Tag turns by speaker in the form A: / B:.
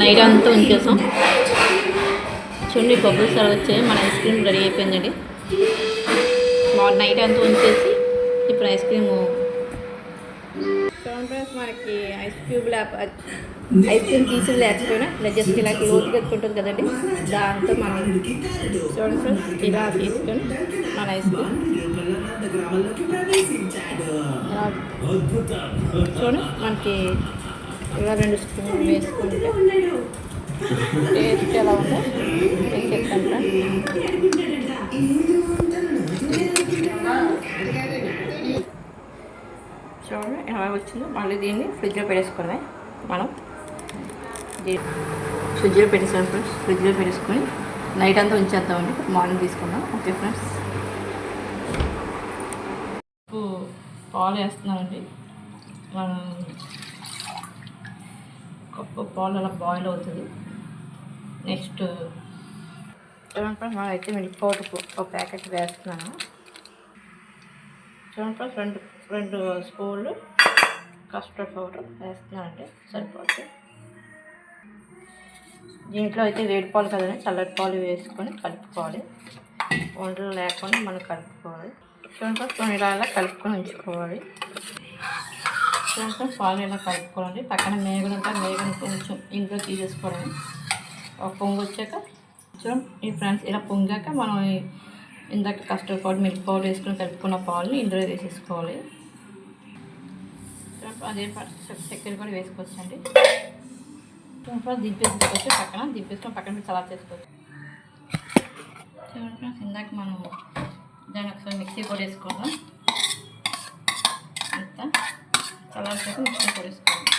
A: Night అంతా ఉంచేసాం. చూడండి bubbles అలా వచ్చాయి మన ఐస్ క్రీమ్ రెడీ అయిపోయిందండి. మార్నింగ్ నైట్ అంతా ఉంచేసి ఇప్పుడు ఐస్ క్రీము చూడండి ఫ్రెండ్స్ మనకి ఐస్ క్యూబ్ లేక ఐస్ క్రీమ్ తీసి లేకపోయినా ఇలా జస్ట్ ఇలా లోతుగా ఎత్తుకుంటుంది కదండి. దాంతో మనం చూడండి ఫ్రెండ్స్ ఇలా తీసుకొని మన ఐస్ క్రీమ్ చూడండి మనకి ఇలా రెండు స్పూన్లు వేసుకుంటే టేస్ట్ ఎలా ఉందో చూడండి ఎలా వచ్చిందో. మళ్ళీ దీన్ని ఫ్రిడ్జ్లో పెట్టేసుకున్నాయి మనం ఫ్రిడ్జ్లో పెట్టేసాం ఫ్రెండ్స్. ఫ్రిడ్జ్లో పెట్టేసుకొని నైట్ అంతా ఉంచేద్దామండి. మార్నింగ్ తీసుకుందాం. Okay friends. పాలు వేస్తున్నామండి మనం పాలు అలా బాయిల్ అవుతుంది. నెక్స్ట్ చూడండి ఫ్రెండ్స్ మనం అయితే మిల్క్ పౌడర్ ఒక ప్యాకెట్ వేస్తున్నాను. చూడండి ఫ్రెండ్స్ రెండు రెండు స్పూన్లు కస్టర్డ్ పౌడర్ వేస్తున్నానండి. సరిపోతుంది దీంట్లో అయితే వేడి పాలు కదండి చల్లటి పాలు వేసుకొని కలుపుకోవాలి. వంటలు లేకుండా మనం కలుపుకోవాలి. చూడండి ఫ్రెండ్స్ మనం ఇలా కలుపుకొని ఉంచుకోవాలి. చూడండి పాలు ఇలా కలుపుకోవాలి పక్కన మేగలు ఉంటాయి మేగలు కొంచెం ఇంట్లో తీసేసుకోవడం ఒక పొంగు వచ్చాక కొంచెం ఈ ఫ్రెండ్స్ ఇలా పొంగాక మనం ఇందాక కస్టర్డ్ పౌడర్ మిల్క్ పౌడర్ వేసుకొని కలుపుకున్న పాలని ఇందులో వేసేసుకోవాలి. అదే చక్కెర కూడా వేసుకోవచ్చండి. చూడండి దింపేసుకోవచ్చు పక్కన దింపేసుకొని పక్కన పెట్టి చేసుకోవచ్చు. చూడండి ఫ్రెండ్స్ ఇందాక మనం దాన్ని ఒకసారి మిక్సీ కూడా వేసుకుందాం కలర్ కోసం మిక్సీ